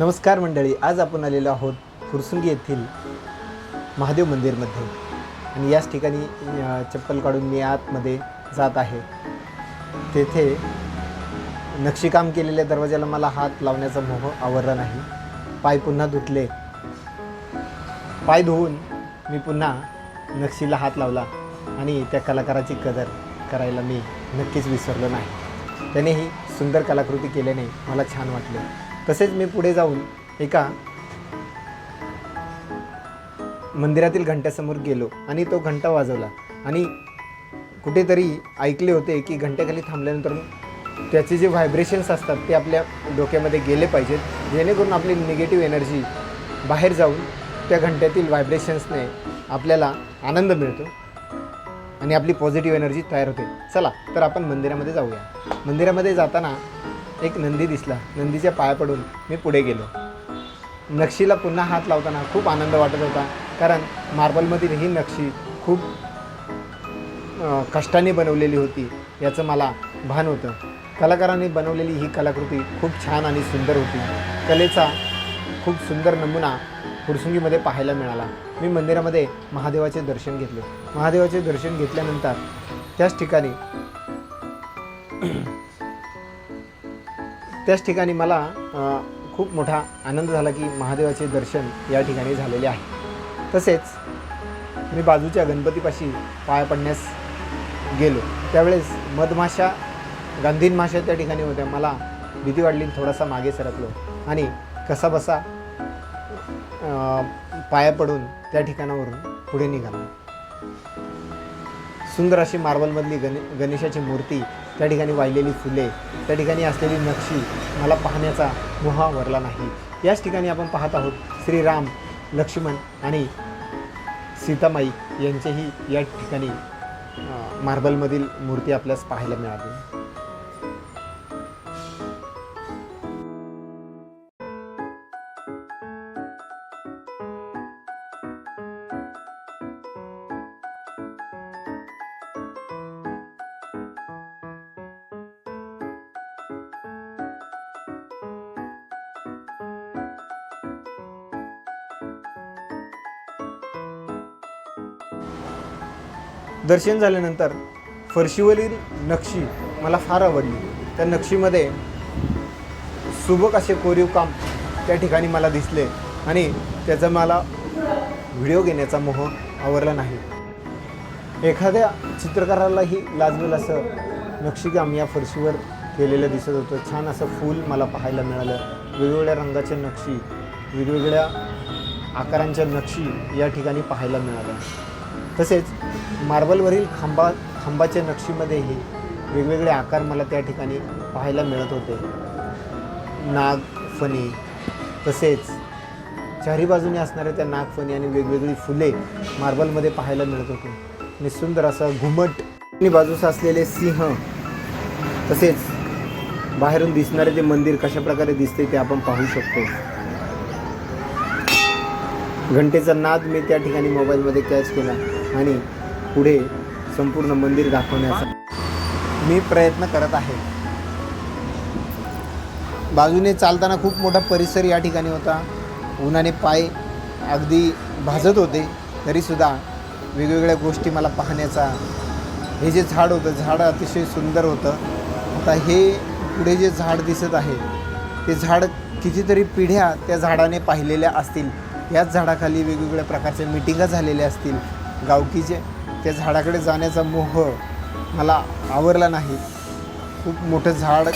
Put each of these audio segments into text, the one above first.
नमस्कार मंडळी आज आपण आलेलो आहोत फुरसुंगी येथील महादेव मंदिरमध्ये. आणि याच ठिकाणी चप्पल काढून मी आतमध्ये जात आहे. तेथे नक्षीकाम केलेल्या दरवाजाला मला हात लावण्याचा मोह आवरला नाही. पाय पुन्हा धुतले. पाय धुवून मी पुन्हा नक्षीला हात लावला आणि त्या कलाकाराची कदर करायला मी नक्कीच विसरलो नाही. त्यानेही सुंदर कलाकृती केल्याने मला छान वाटले. तसेच मी पुढे जाऊन एका मंदिरातील घंट्यासमोर गेलो आणि तो घंटा वाजवला. आणि कुठेतरी ऐकले होते की घंट्याखाली थांबल्यानंतर त्याचे जे व्हायब्रेशन्स असतात ते आपल्या डोक्यामध्ये गेले पाहिजेत. जेणेकरून आपली निगेटिव्ह एनर्जी बाहेर जाऊन त्या घंट्यातील व्हायब्रेशन्सने आपल्याला आनंद मिळतो आणि आपली पॉझिटिव्ह एनर्जी तयार होते. चला तर आपण मंदिरामध्ये जाऊया. मंदिरामध्ये जाताना एक नंदी दिसला. नंदीच्या पाया पडून मी पुढे गेलो. नक्षीला पुन्हा हात लावताना खूप आनंद वाटत होता कारण मार्बलमधील ही नक्षी खूप कष्टाने बनवलेली होती याचं मला भान होतं. कलाकारांनी बनवलेली ही कलाकृती खूप छान आणि सुंदर होती. कलेचा खूप सुंदर नमुना फुरसुंगीमध्ये पाहायला मिळाला. मी मंदिरामध्ये महादेवाचे दर्शन घेतले. महादेवाचे दर्शन घेतल्यानंतर त्याच ठिकाणी त्याच ठिकाणी मला खूप मोठा आनंद झाला की महादेवाचे दर्शन या ठिकाणी झालेले आहे. तसेच मी बाजूच्या गणपतीपाशी पाया पडण्यास गेलो. त्यावेळेस मधमाशा गांधीन माशा त्या ठिकाणी होत्या. मला भीती वाटली थोडासा मागे सरकलो आणि कसाबसा पाया पडून त्या ठिकाणावरून पुढे निघालो. सुंदर अशी मार्बलमधली गणे गणेशाची मूर्ती त्या ठिकाणी वाहिलेली फुले त्या ठिकाणी असलेली नक्षी मला पाहण्याचा मोहा वरला नाही. याच ठिकाणी आपण पाहत आहोत श्रीराम लक्ष्मण आणि सीतामाई यांचेही या ठिकाणी मार्बलमधील मूर्ती आपल्यास पाहायला मिळाली. दर्शन झाल्यानंतर फरशीवरील नक्षी मला फार आवडली. त्या नक्षीमध्ये सुबक असे कोरीव काम त्या ठिकाणी मला दिसले आणि त्याचा मला व्हिडिओ घेण्याचा मोह आवरला नाही. एखाद्या चित्रकारालाही लाजवेल असं नक्षीकाम या फरशीवर केलेलं दिसत होतं. छान असं फूल मला पाहायला मिळालं. वेगवेगळ्या रंगाच्या नक्षी वेगवेगळ्या आकारांच्या नक्षी या ठिकाणी पाहायला मिळाल्या. तसेच मार्बलवरील खांबा खांबाच्या नक्षीमध्येही वेगवेगळे आकार मला त्या ठिकाणी पाहायला मिळत होते. नागफणी तसेच चारी बाजूने असणाऱ्या त्या नागफणी आणि वेगवेगळी फुले मार्बलमध्ये पाहायला मिळत होते. आणि सुंदर असं घुमट आणि बाजूस असलेले सिंह तसेच बाहेरून दिसणारे ते मंदिर कशा प्रकारे दिसते ते आपण पाहू शकतो. घंटेचा नाद मी त्या ठिकाणी मोबाईलमध्ये कॅच केला. आणि पुढे संपूर्ण मंदिर दाखवण्याचा मी प्रयत्न करत आहे. बाजूने चालताना खूप मोठा परिसर या ठिकाणी होता. उन्हाने पाय अगदी भाजत होते. तरीसुद्धा वेगवेगळ्या गोष्टी मला पाहण्याचा हे जे झाड होतं झाड अतिशय सुंदर होतं. आता हे पुढे जे झाड दिसत आहे ते झाड कितीतरी पिढ्या त्या झाडाने पाहिलेल्या असतील. याच झाडाखाली वेगवेगळ्या प्रकारच्या मिटिंगा झालेल्या असतील. गावकीचे त्या झाडाकडे जाण्याचा मोह मला आवरला नाही. खूप मोठं झाड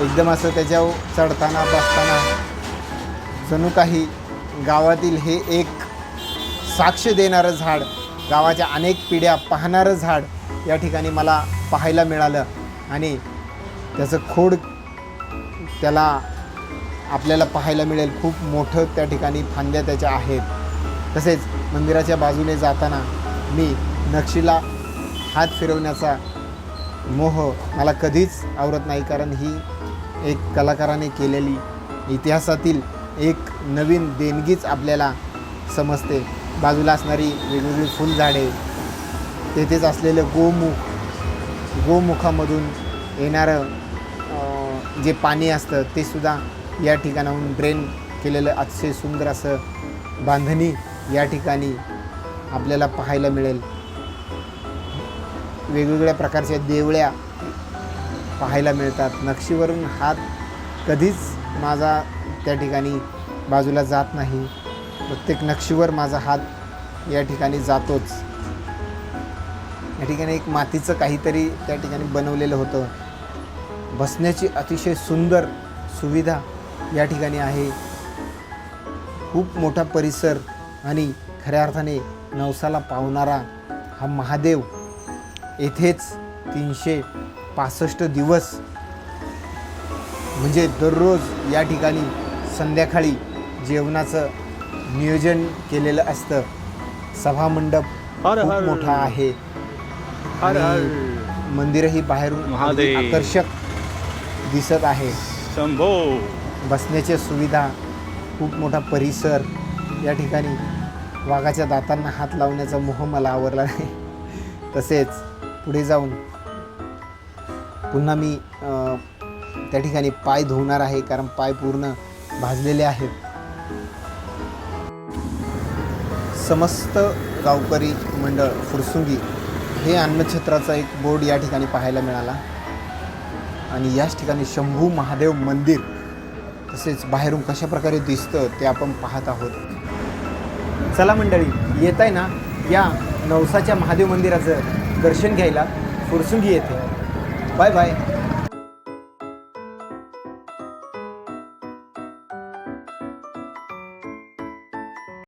एकदम असं त्याच्यावर चढताना बसताना. जणू काही गावातील हे एक साक्ष देणारं झाड गावाच्या अनेक पिढ्या पाहणारं झाड या ठिकाणी मला पाहायला मिळालं. आणि त्याचं खोड त्याला आपल्याला पाहायला मिळेल. खूप मोठं त्या ठिकाणी फांद्या त्याच्या आहेत. तसेच मंदिराच्या बाजूने जाताना मी नक्षीला हात फिरवण्याचा मोह मला कधीच आवरत नाही कारण ही एक कलाकाराने केलेली इतिहासातील एक नवीन देणगीच आपल्याला समजते. बाजूला असणारी वेगवेगळी फुलझाडे तेथेच असलेलं गोमुख गोमुखामधून येणारं जे पाणी असतं ते सुद्धा या ठिकाणाहून ड्रेन केलेलं अतिशय सुंदर असं बांधणी या ठिकाणी आपल्याला पाहायला मिळेल. वेगवेगळ्या प्रकारच्या देवळ्या पाहायला मिळतात. नक्षीवरून हात कधीच माझा त्या ठिकाणी बाजूला जात नाही. प्रत्येक नक्षीवर माझा हात या ठिकाणी जातोच. या ठिकाणी एक मातीचं काहीतरी त्या ठिकाणी बनवलेलं होतं. बसण्याची अतिशय सुंदर सुविधा या ठिकाणी आहे. खूप मोठा परिसर आणि खऱ्या अर्थाने नवसाला पावणारा हा महादेव येथेच तीनशे पासष्ट दिवस म्हणजे दररोज या ठिकाणी संध्याकाळी जेवणाचं नियोजन केलेलं असतं सभामंडप खूप. मोठा आहे मंदिरही बाहेरून. आकर्षक दिसत आहे बसण्याच्या सुविधा खूप मोठा परिसर या ठिकाणी वाघाच्या दातांना हात लावण्याचा मोह मला आवरला नाही. तसेच पुढे जाऊन पुन्हा मी त्या ठिकाणी पाय धुवणार आहे कारण पाय पूर्ण भाजलेले आहेत. समस्त गावकरी मंडळ फुरसुंगी हे अन्नक्षेत्राचा एक बोर्ड या ठिकाणी पाहायला मिळाला. आणि याच ठिकाणी शंभू महादेव मंदिर तसेच बाहेरून कशा प्रकारे दिसतं ते आपण पाहत आहोत. चला मंडळी येत आहे ना या नवसाच्या महादेव मंदिराचं दर्शन घ्यायला फुरसुंगी येते बाय बाय.